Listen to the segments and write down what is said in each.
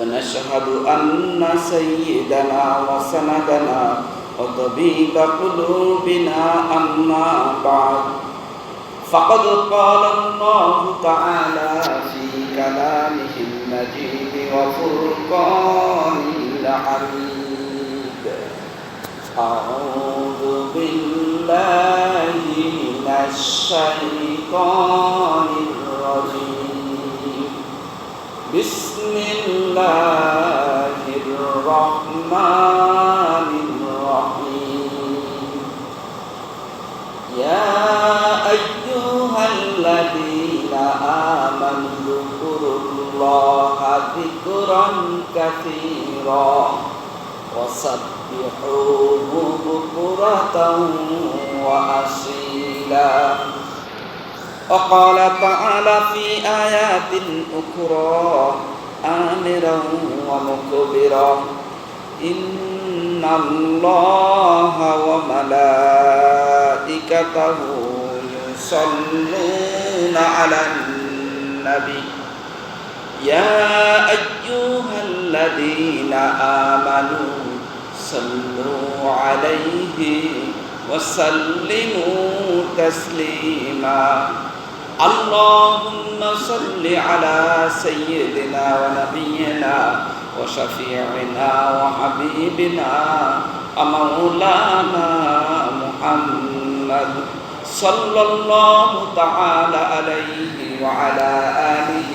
ونشهد أن سيدنا وسندنا وطبيب قلوبنا أما بعد فقد قال الله تعالى في كلامه المجيد وفرقانه الحميد أعوذ بالله من الشيطان الرجيم بسم الله الرحمن الرحيم يا أيها الذين آمنوا اذكروا الله ذكرا كثيرا وسبحوه بكرة وأصيلا وقال تعالى في آيات أخرى آمرا ومكبرا. إن الله وملائكته يصلون على النبي. يا أيها الذين آمنوا صلوا عليه وسلموا تسليما. اللهم صل على سيدنا ونبينا وشفيعنا وحبيبنا مولانا محمد صلى الله تعالى عليه وعلى آله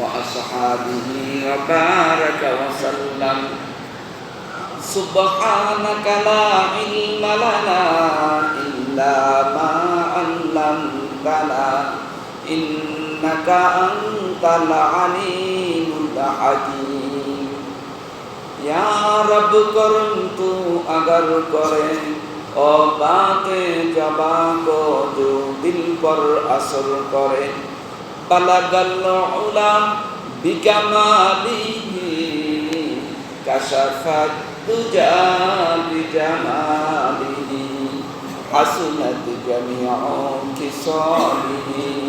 وأصحابه وبارك وسلم سبحانك لا علم لنا إلا ما علمتنا إنك أنت العليم الحكيم يا رب کرم تو اگر کرے او باتیں جباں کو جو دل پر اثر کرے بلغ العلا بکمالیہ کشفت تجا بجمالیہ حسنت جميع خصاله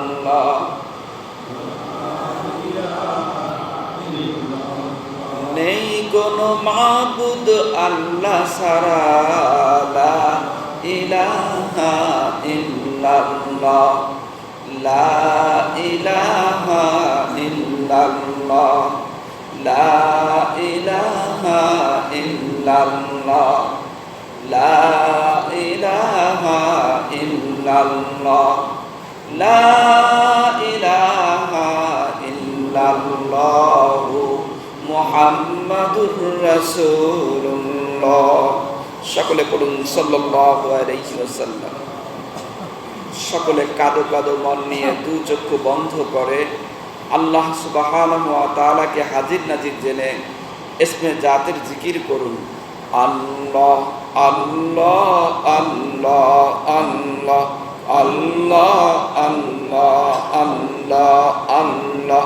কোনো মাবুদ আল্লাহ সারা লা ইলাহা ইল্লাল্লাহ, লা ইলাহা ইল্লাল্লাহ, লা ইলাহা ইল্লাল্লাহ, লা ইলাহা ইল্লাল্লাহ, লা মুহাম্মাদুর রাসূলুল্লাহ। সকলে পড়ুন সাল্লাল্লাহু আলাইহি ওয়াসাল্লাম। সকলে কাদো কাদো মন নিয়ে দু চক্ষু বন্ধ করে আল্লাহ সুবহানাহু ওয়া তাআলাকে হাজির নাজির জেনে ইসমে জাতের জিকির করুন। আল্লাহ আল্লাহ আল্লাহ আল্লাহ আল্লাহ আল্লাহ আল্লাহ আল্লাহ।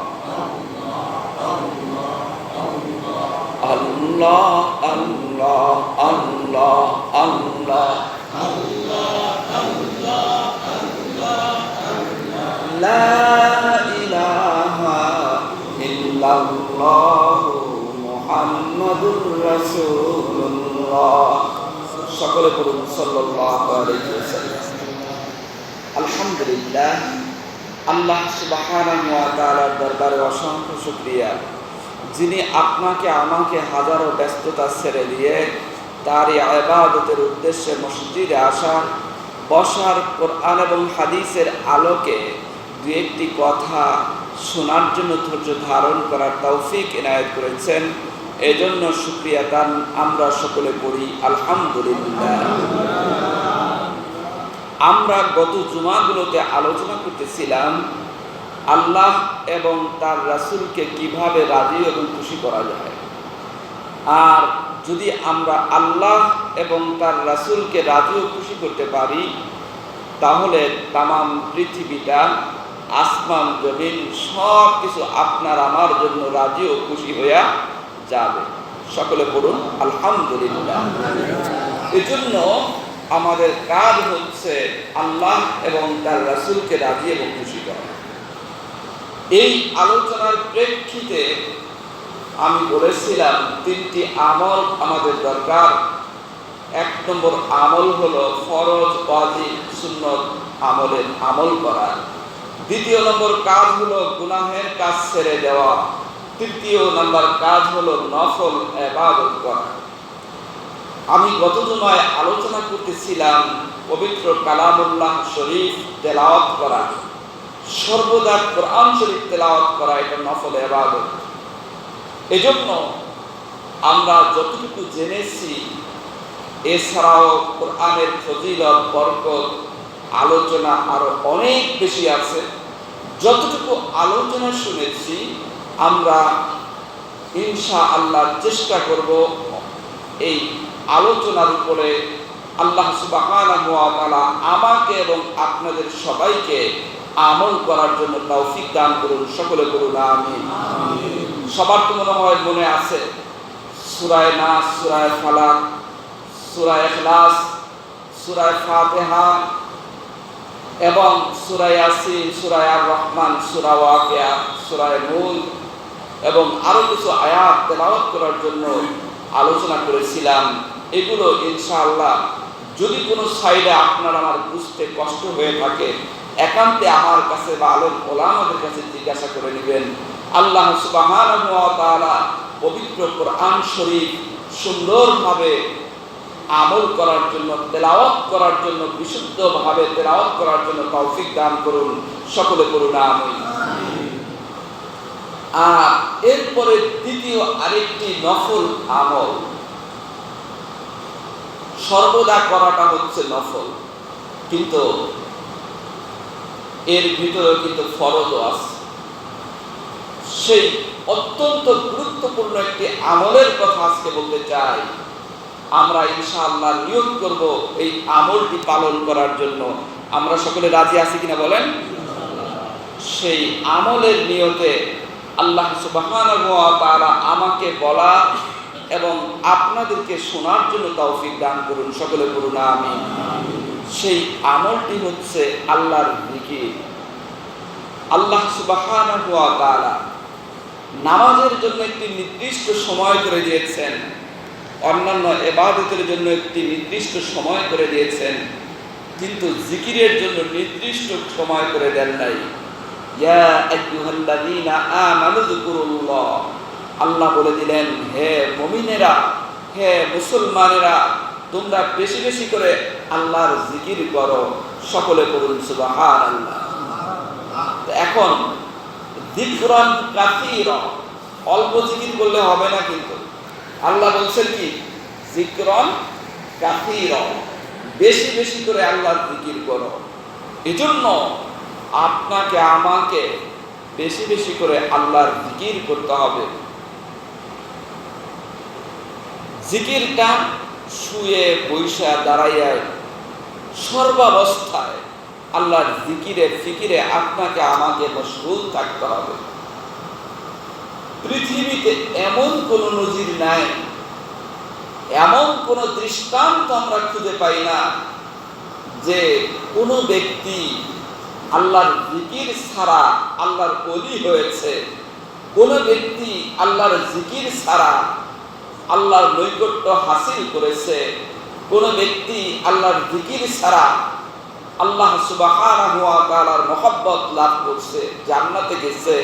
আল্লাহ আল্লাহ আল্লাহ আল্লাহ। لا إله إلا الله محمد رسول الله সকলে পড়ুন, সাল্লাল্লাহু আলাইহি ওয়াসাল্লাম। আলহামদুলিল্লাহ, আল্লাহ সুবহানাহু ওয়া তাআলার দরবারে অসংখ্য শুকরিয়া। যিনি আপনাকে, আমাকে হাজারো ব্যস্ততা ছেড়ে দিয়ে তার আবাদতের উদ্দেশ্যে মসজিদে আসা বসার কোরআন এবং হাদিসের আলোকে দু একটি কথা শোনার জন্য ধৈর্য ধারণ করার তৌফিক এনায়ত করেছেন। এজন্য শুক্রিয়া দান আমরা সকলে করি, আলহামদুলিল্লাহ। আমরা গত জুমাগুলোতে আলোচনা করতেছিলাম আল্লাহ এবং তার রাসূলকে কীভাবে রাজি এবং খুশি করা যায়? আর যদি আমরা আল্লাহ এবং তার রাসূলকে রাজি ও খুশি করতে পারি, তাহলে তামাম পৃথিবীটা, আসমান, জমিন সব কিছু আপনার আমার জন্য রাজি ও খুশি হইয়া যাবে। সকলে পড়ুন, আলহামদুলিল্লাহ। এজন্য আমাদের কাজ হচ্ছে আল্লাহ এবং তার রাসূলকে রাজি এবং খুশি করা। এই আলোচনার প্রেক্ষিতে আমি বলেছিলাম, তিনটি আমল আমাদের দরকার। এক নম্বর আমল হলো ফরজ, ওয়াজিব, সুন্নত আমলের আমল করা। দ্বিতীয় নম্বর কাজ হলো গুনাহের কাজ ছেড়ে দেওয়া। তৃতীয় নম্বর কাজ হলো নফল এবাদত করা। আমি গত জমায় আলোচনা করতেছিলাম, পবিত্র কালামুল্লাহ শরীফ তেলাওয়াত করা। সর্বদা কোরআন শরীফ তেলাওয়াত করা এটা নফল এবাদত এজন্য আমরা যতটুকু জেনেছি, এছাড়াও কোরআনের ফজিলত, বরকত, আলোচনা আরও অনেক বেশি আছে। যতটুকু আলোচনা শুনেছি, আমরা ইনশা আল্লাহ চেষ্টা করব এই আলোচনার উপরে আল্লাহ ওয়া আমাকে এবং আপনাদের সবাইকে আমল করার জন্য তৌফিক দান করুন, সকলে করুন আমিন। সবার তো মনে হয় মনে আছে সূরায়ে নাস সূরায়ে ফালাক সূরায়ে ইখলাস সূরায়ে ফাতিহা এবং সূরায়ে ইয়াসিন সূরায়ে আর রহমান সূরা ওয়াকিয়া সূরায়ে মুলক এবং আরও কিছু আয়াত তেলাওয়াত করার জন্য আলোচনা করেছিলাম। এগুলো ইনশাআল্লাহ যদি কোনো সাইডে আপনার আমার বুঝতে কষ্ট হয়ে থাকে একান্তে আমার কাছে বা আলম ওলামাদের কাছে জিজ্ঞাসা করে নেবেন, আল্লাহ পবিত্র কোরআন শরীফ সুন্দরভাবে আমল করার জন্য, তেলাওয়াত করার জন্য, বিশুদ্ধভাবে তেলাওয়াত করার জন্য তৌফিক দান করুন। সকলে করুন আমিন। আর এরপরে দ্বিতীয় আরেকটি নফল আমল। সর্বদা করাটা হচ্ছে নফল। কিন্তু এর ভিতরে কিন্তু ফরজও আছে। সেই অত্যন্ত গুরুত্বপূর্ণ একটি আমলের কথা আজকে বলতে চাই। আমরা ইনশাআল্লাহ নিয়োগ করব এই আমলটি পালন করার জন্য। আমরা সকলে রাজি আছি কিনা বলেন? সেই আমলের নিয়তে আল্লাহ সুবহানাহু ওয়া তাআলা আমাকে বলা এবং আপনাদেরকে শোনার জন্য তৌফিক দান করুন। সকলে করুন আমি সেই আমলটি হচ্ছে আল্লাহর জিকির। আল্লাহ সুবহানাহু নামাজের জন্য একটি নির্দিষ্ট সময় করে দিয়েছেন। অন্যান্য এবাদতের জন্য একটি নির্দিষ্ট সময় করে দিয়েছেন। কিন্তু জিকিরের জন্য নির্দিষ্ট সময় করে দেন নাই। আল্লাহ বলে দিলেন, হে মমিনেরা, হে মুসলমানেরা, তোমরা বেশি বেশি করে আল্লাহর জিকির করো, সকলে করুন সুবহানাল্লাহ। তো এখন, যিকরান কাসীরা, অল্প জিকির করলে হবে না কিন্তু। আল্লাহ বলছেন কি? জিকরন কাসীরা, বেশি বেশি করে আল্লাহর জিকির করো। এজন্য আপনাকে, আমাকে বেশি বেশি করে আল্লাহর জিকির করতে হবে। জিকিরটা শুয়ে বৈশা দাঁড়াইয়া সর্বাবস্থায় আল্লাহর জিকিরে ফিকিরে আপনাকে আমাকে মশগুল থাকতে হবে। পৃথিবীতে এমন কোন নজির নাই, এমন কোন দৃষ্টান্ত আমরা খুঁজে পাই না যে কোনো ব্যক্তি আল্লাহর জিকির ছাড়া আল্লাহর অলি হয়েছে। কোন ব্যক্তি আল্লাহর জিকির ছাড়া আল্লাহর নৈকট্য হাসিল করেছে। কোন ব্যক্তি আল্লাহর জিকির ছাড়া আল্লাহ সুবাহার মহব্বত লাভ করছে, জান্নাতে গেছে,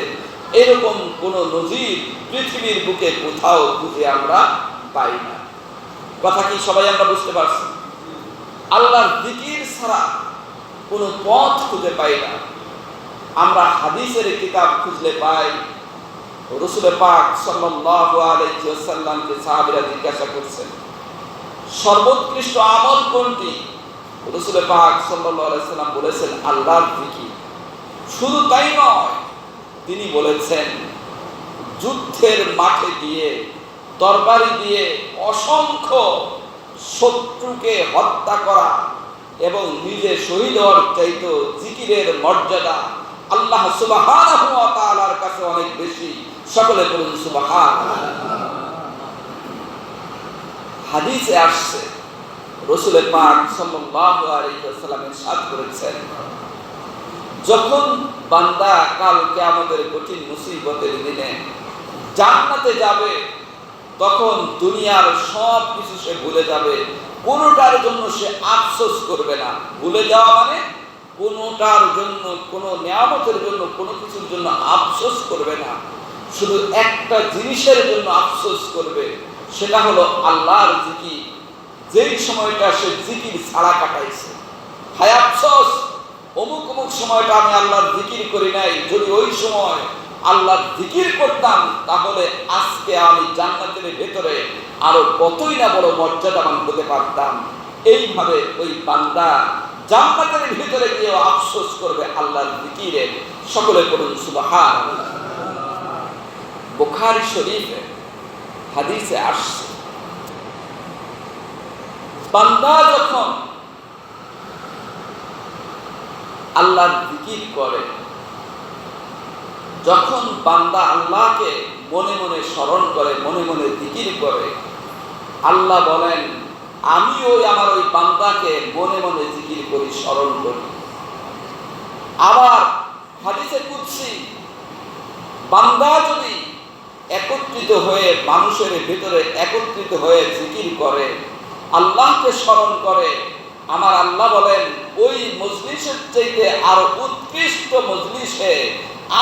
এরকম কোন নজির পৃথিবীর বুকে কোথাও খুঁজে আমরা পাই না। কথা কি সবাই আমরা বুঝতে পারছি? আল্লাহর দিকির ছাড়া কোনো পথ খুঁজে পাই না। আমরা হাদিসের কিতাব খুঁজলে পাই। রসুল পাক সাল্লাল্লাহু আলাইহি ওয়াসাল্লামকে সাহাবীরা জিজ্ঞাসা করছেন সর্বোৎকৃষ্ট আমল কোনটি? রসুল পাক সাল্লাম বলেছেন শুধু তাই নয়, তিনি বলেছেন, যুদ্ধের মাঠে গিয়ে তরবারি দিয়ে অসংখ্য শত্রুকে হত্যা করা এবং নিজে শহীদ হওয়ার চাইতো জিকিরের মর্যাদা আল্লাহ ওয়া কাছে অনেক বেশি। সকলে বলুন সুবহান হাদিসে আসছে, রসুলের পাক সাল্লাল্লাহু আলাইহি ওয়াসাল্লাম ইরশাদ করেছেন, যখন বান্দা কাল কিয়ামতের কঠিন মুসিবতের দিনে জান্নাতে যাবে, তখন দুনিয়ার সব কিছু সে ভুলে যাবে, কোনোটার জন্য সে আফসোস করবে না। ভুলে যাওয়া মানে কোনোটার জন্য, কোনো নিয়ামতের জন্য, কোনো কিছুর জন্য আফসোস করবে না। শুধু একটা জিনিসের জন্য আফসোস করবে সেটা হলো আল্লাহর জিকির। যেই সময়টা সে জিকির ছাড়া কাটাইছে। হায় অমুক অমুক সময়টা আমি আল্লাহর জিকির করি নাই। যদি ওই সময় আল্লাহ জিকির করতাম, তাহলে আজকে আমি জান্নাতের ভেতরে আরও কতই না বড় মর্যাদাবান হতে পারতাম। এইভাবে ওই বান্দা জান্নাতের ভিতরে গিয়ে আফসোস করবে আল্লাহর জিকিরে। সকলে করুন সুবাহান বুখারি শরীফে হাদিসে আসছে। বান্দা যখন আল্লাহর জিকির করে, যখন বান্দা আল্লাহকে মনে মনে স্মরণ করে, মনে মনে জিকির করে, আল্লাহ বলেন আমি ওই আমার ওই বান্দাকে মনে মনে জিকির করি, স্মরণ করি। আবার হাদিসে কুৎসি বান্দা যদি একত্রিত হয়ে মানুষের ভিতরে একত্রিত হয়ে জিকির করে, আল্লাহকে স্মরণ করে। আমার আল্লাহ বলেন, ওই মজলিসের চাইতে আরও উৎকৃষ্ট মজলিসে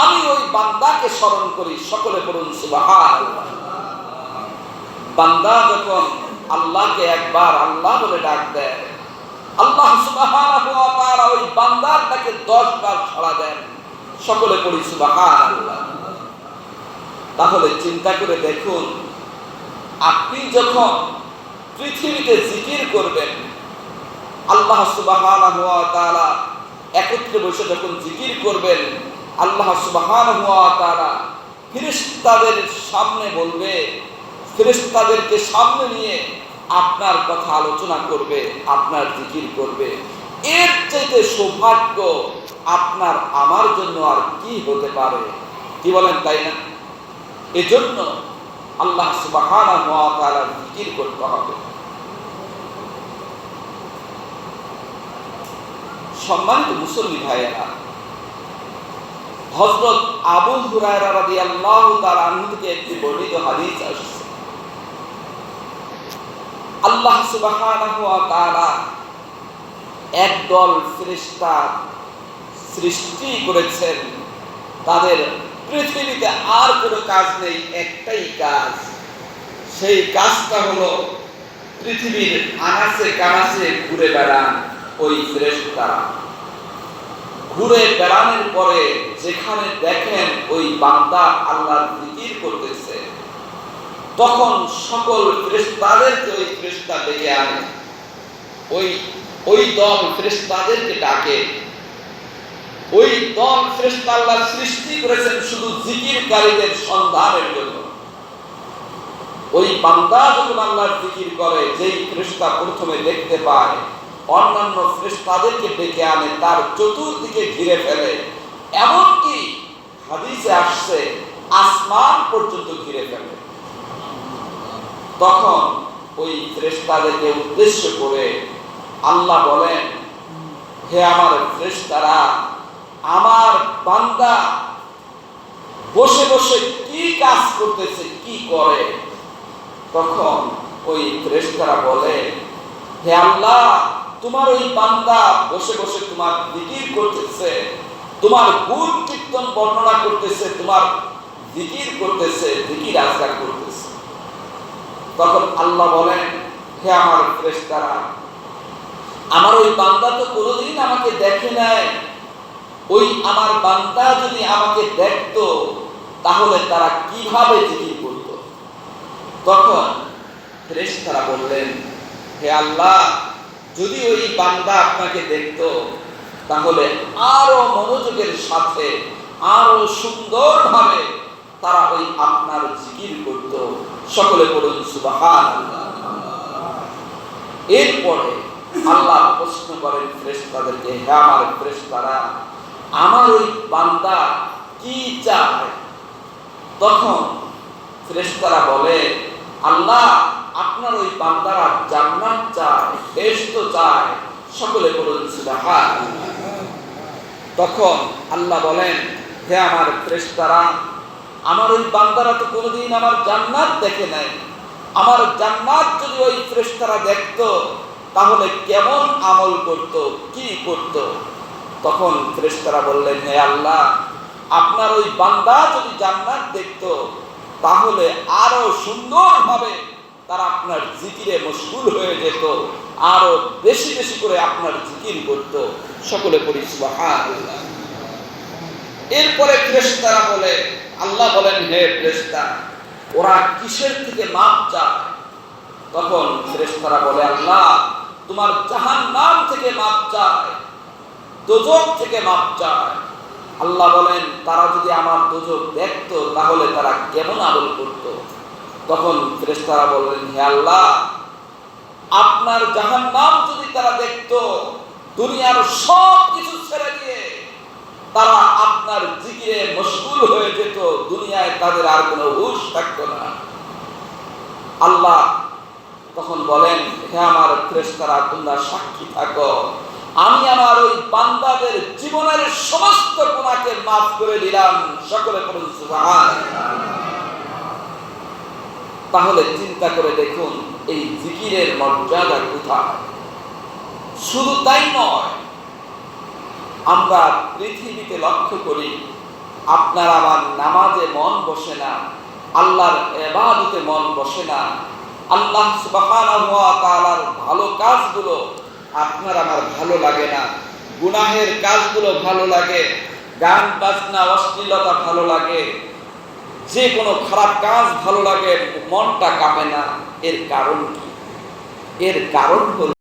আমি ওই বান্দাকে স্মরণ করি। সকলে করুন সুবাহান বান্দা যখন আল্লাহকে একবার আল্লাহ বলে ডাক দেয়, আল্লাহ তাআলা ওই বান্দার ডাকে 10 বার সাড়া দেন। সকলে পড়ি সুবহানাল্লাহ। তাহলে চিন্তা করে দেখুন, আপনি যখন পৃথিবীতে জিকির করবেন, আল্লাহ তাআলা একত্রে বসে যখন জিকির করবেন, আল্লাহ সুবহানাহু ওয়া তাআলা ফেরেশতাদের সামনে বলবে, ফেরেশতাদেরকে সামনে নিয়ে আপনার কথা আলোচনা করবে, আপনার জিকির করবে। এর চাইতে সৌভাগ্য আপনার আমার জন্য আর কি হতে পারে? কি বলেন তাই না? এজন্য আল্লাহ জিকির করতে হবে। সম্মানিত মুসল্লি ভাইয়েরা, হযরত আবু হুরায়রা রাদিয়াল্লাহু তাআলা আনহু থেকে একটি বর্ণিত হাদিস আসছে। আল্লাহ সুবহানাহু তাআলা একদল ফেরেশতা সৃষ্টি করেছেন তাদের পৃথিবীতে আর কোনো কাজ নেই, একটাই কাজ। সেই কাজটা হলো পৃথিবীর আনাচে কানাচে ঘুরে বেড়ান ওই ফেরেশতারা ঘুরে বেড়ানোর পরে যেখানে দেখেন ওই বান্দা আল্লাহর জিকির করতেছে, তখন সকল ফেরেশতাদেরকে ওই ফেরেশতা ডেকে আনে। ওই ওই দল ফেরেশতাদেরকে ডাকে। ওই দল ফেরেশতা আল্লাহ সৃষ্টি করেছেন শুধু জিকিরকারীদের সন্ধানের জন্য। ওই বান্দা যখন আল্লাহর জিকির করে, যেই ফেরেশতা প্রথমে দেখতে পায়, অন্যান্য ফেরেশতাদেরকে ডেকে আনে, তার চতুর্দিকে ঘিরে ফেলে, এমনকি হাদিসে আসছে, আসমান পর্যন্ত ঘিরে ফেলে। তখন ওই ফেরেশতাদেরকে উদ্দেশ্য করে আল্লাহ বলেন, হে আমার ফেরেশতারা আমার বান্দা বসে বসে কি কাজ করতেছে, কি করে? তখন ওই ফেরেশতারা বলে, হে আল্লাহ, তোমার ওই বান্দা বসে বসে তোমার জিকির করতেছে, তোমার গুণ কীর্তন বর্ণনা করতেছে, তোমার জিকির করতেছে, জিকির আজগার করতেছে। তখন আল্লাহ বলেন, হে আমার ফেরেশতারা, আমার ওই বান্দা তো কোনোদিন আমাকে দেখে নাই। ওই আমার বান্দা যদি আমাকে দেখতো, তাহলে তারা কীভাবে জিকির করত? তখন ফেরেশতারা বললেন, হে আল্লাহ, যদি ওই বান্দা আপনাকে দেখতো, তাহলে আরও মনোযোগের সাথে, আরও সুন্দরভাবে তারা ওই আপনার জিকির করত। সকলে বলুন সুবাহান এরপরে আল্লাহ প্রশ্ন করেন ফ্রেস্তাদেরকে হে আমার ফ্রেস্তারা আমার ওই বান্দা কি চায়? তখন ফ্রেস্তারা বলে, আল্লাহ আপনার ওই বান্দারা জান্নাত চায় বেহেশত চায়। সকলে বলুন তখন আল্লাহ বলেন, হে আমার ফ্রেস্তারা আমার ওই বান্দারা তো কোনোদিন আমার জান্নাত দেখে নাই। আমার জান্নাত যদি ওই ফ্রেস্তারা দেখতো, তাহলে কেমন আমল করত, কি করত? তখন ফ্রেস্তারা বললেন, হে আল্লাহ, আপনার ওই বান্দা যদি জান্নাত দেখতো, তাহলে আরও সুন্দরভাবে তারা আপনার জিকিরে মশগুল হয়ে যেত, আরও বেশি বেশি করে আপনার জিকির করত। সকলে এরপরে ফেরেশতারা বলে, আল্লাহ বলেন, হে ফেরেশতা, ওরা কিসের থেকে মাপ চায়? তখন ফেরেশতারা বলে, আল্লাহ, তোমার জাহান্নাম থেকে মাপ চায়। দোজক থেকে মাপ চায়। আল্লাহ বলেন, তারা যদি আমার দোজক দেখতো, তাহলে তারা কেমন আমল করত? তখন ফেরেশতারা বললেন, হে আল্লাহ, আপনার জাহান্নাম যদি তারা দেখতো, দুনিয়ার সব কিছু ছেড়ে দিয়ে তারা আপনার জিকিরে মশগুল হয়ে যেত, দুনিয়ায় তাদের আর কোনো হুশ থাকতো না। আল্লাহ তখন বলেন, হে আমার ফেরেশতারা, তোমরা সাক্ষী থাকো। আমি আমার ওই বান্দাদের জীবনের সমস্ত গুণাকে মাফ করে দিলাম। সকলে তাহলে চিন্তা করে দেখুন, এই জিকিরের মর্যাদা কোথায়? শুধু তাই নয়, আমরা পৃথিবীতে লক্ষ্য করি, আপনার আমার নামাজে মন বসে না, আল্লাহর এবাদতে মন বসে না, আল্লাহ ওয়া ভালো কাজগুলো আপনার আমার ভালো লাগে না। গুনাহের কাজগুলো ভালো লাগে, গান, বাজনা, অশ্লীলতা ভালো লাগে, যে কোনো খারাপ কাজ ভালো লাগে, মনটা কাঁপে না। এর কারণ কি? এর কারণ হল